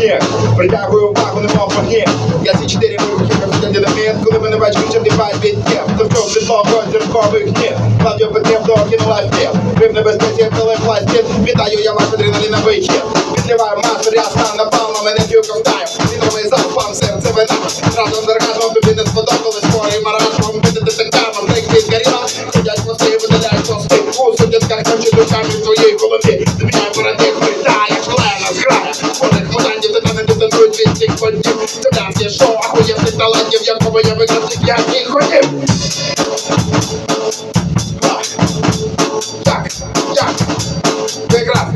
сніг, притягую увагу, немов вогні. Я ці чотири вибухи професійний домін, коли мене бачу, чим не бать від тєм. Товчу житло зіркових днів, кладю потрібно кинула впів. Вив небезпеці, коли пластин, вітаю я ваш адреналіновий хід. Відливаю мастер, я стан напав, на мене дюком тайм. Відомий залпам, серце вина. Разом з оргазмом тобі не сподобалось, хворий мараж, вам бити детективом, так відгоріла. Сидять хвости, видаляють хвости, у судятках, там чи дуками твоєї колони. Подів. Студентське шоу, ахуєнних талантів, якого я викрасив, я не хотів. Так, так, виграв,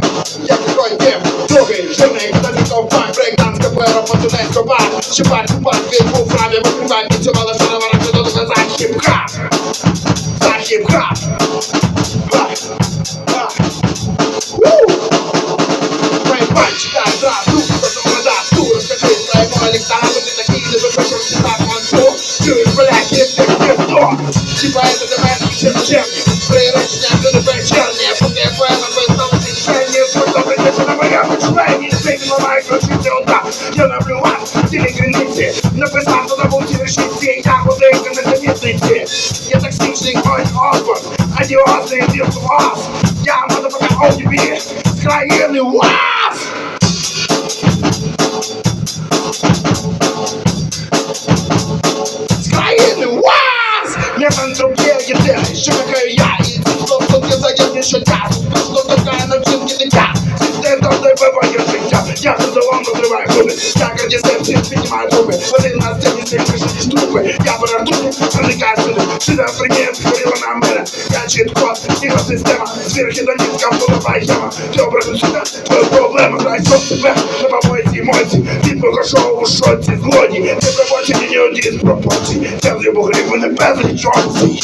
як хотів. Другий жирний, тоді ковпак, брейкданс, капера, пацанець, копак. Щепак, купак, він був праві, викривай, підсували що до за хіп-хап. За хіп-хап. Члені, цей ламає я люблю вас, цілі криниці, написав, що на вулиці решітці, я ходив на замітниці, я токсичний, ой, опор, адіозний віртуоз, я модифика ODB, з країни УАЗ! з країни УАЗ! Не фантом'є єдине, що викраю я? І тут просто не заєдні щодня Просто така на вчинки дитя Не вибає життя Я за залом розриваю губи Я кардістем піднімаю губи Один на сцені ніж трупи Я беру проникаю сюди Шизофренія створила на мене Я чітко, ігросистема Звірхідонітська вподобає яма Ти образи сюди, твоя проблема Грай сам себе, не побої емоції Від шоу у шоці злодій Не пробачені ні одні з пропорцій Це вже бугрів мене безліч опцій